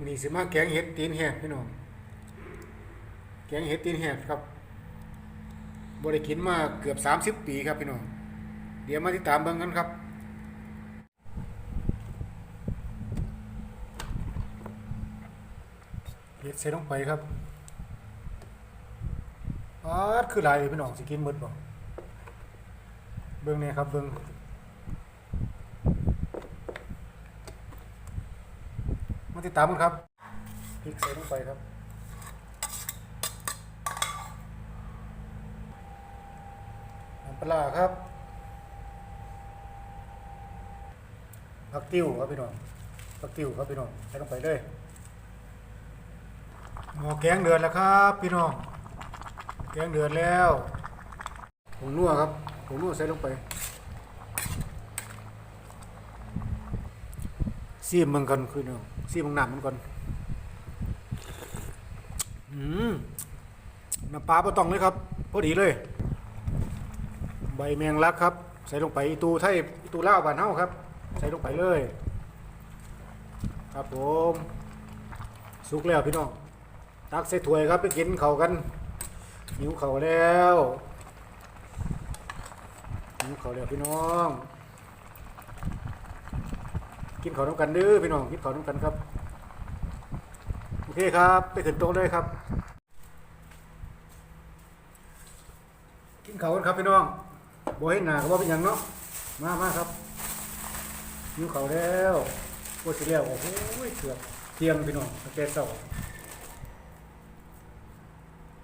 มันนี้สิมาแกงเห็ดตีนแหกพี่น้องแกงเห็ดตีนแหกครับบริกินมาเกือบ30ปีครับพี่น้องเดี๋ยวมาติดตามเบิ่งกันครับเห็ดใส่ลงไปครับอาดคือหลายเลยพี่น้องสิกินหมดบ่เบิ่งเนี่ยครับเบิ่งมา ติดตามกันครับพริกใส่ลงไปครับน้ำปลาครับผักติ้วครับพี่น้องผักติ้วครับพี่น้องใส่ลงไปเลยหม้อแกงเดือดแล้วครับ พี่น้องแกงเดือดแล้วผงนัวครับผงนัวใส่ลงไปซีมมันก่อนคือน้อง ซีมมันน้ำมันก่อนอืมน้ำปลาบ่ต้องเลยครับ พอดีเลย ใบแมงลักครับ ใส่ลงไปตูไทยตูล่าวบ้านเฮาครับ ใส่ลงไปเลย ครับผมสุกแล้วพี่น้องตักใส่ถ้วยครับไปกินเขากันหิวเขาแล้วหิวเขาแล้วพี่น้อง กินเขาวน้ำกันเด้อพี่น้องกินเขาวน้ำกันครับโอเคครับไปขึ้นโต๊ะเลยครับ กินเขาวกันครับพี่น้องบ่เห็นหนาก็บ่เป็นหยังเนาะมามาครับหิวเขาวแล้วโคตรสิแล้วโอ้โหเกือบเที่ยงพี่น้องตั้งแต่เช้า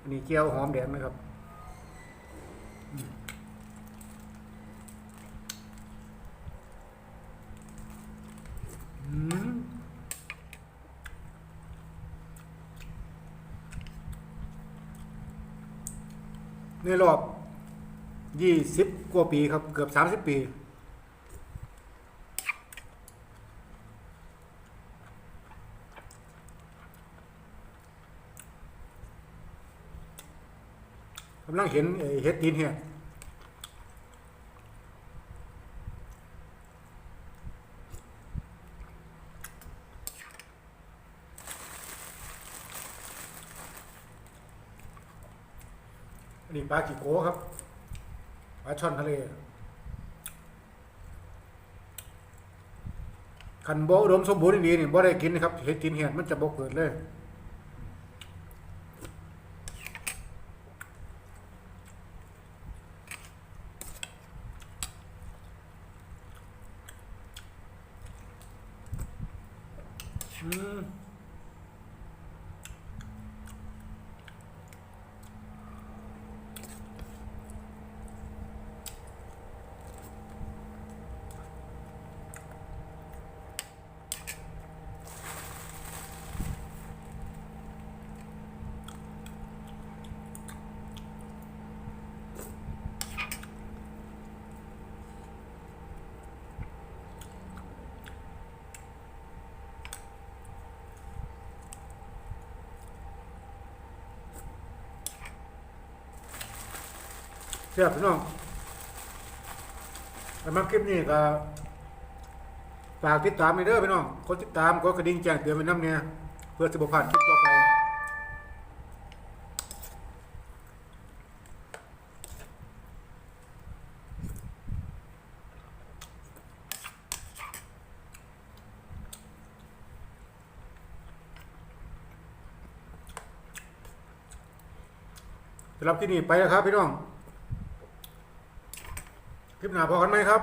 อันนี้เจียวหอมแดงนะครับอืมอืม ในรอบยี่สิบกว่าปีครับ เกือบสามสิบปี กำลังเห็นเฮ็ดดินเฮีย นนี้ปลากี่โก้ครับปลาช่อนทะเลคันโบอุดมสมบูรณ์ดีนี่บ่ได้กินนะครับเฮ็ดดินเฮียมันจะบ่เกิดเลยอืม เสียบพี่น้องสำหรับคลิปนี้ก็ฝากติดตามไปเด้อพี่น้องกดติดตามกดกระดิ่งแจ้งเตือนไปน้ำเนี่ยเพื่อจะบ่าดคลิปต่อไปสำหรับคลิปนี้ไปแล้วครับพี่น้อง คลิปหน้าพอกันไหมครับ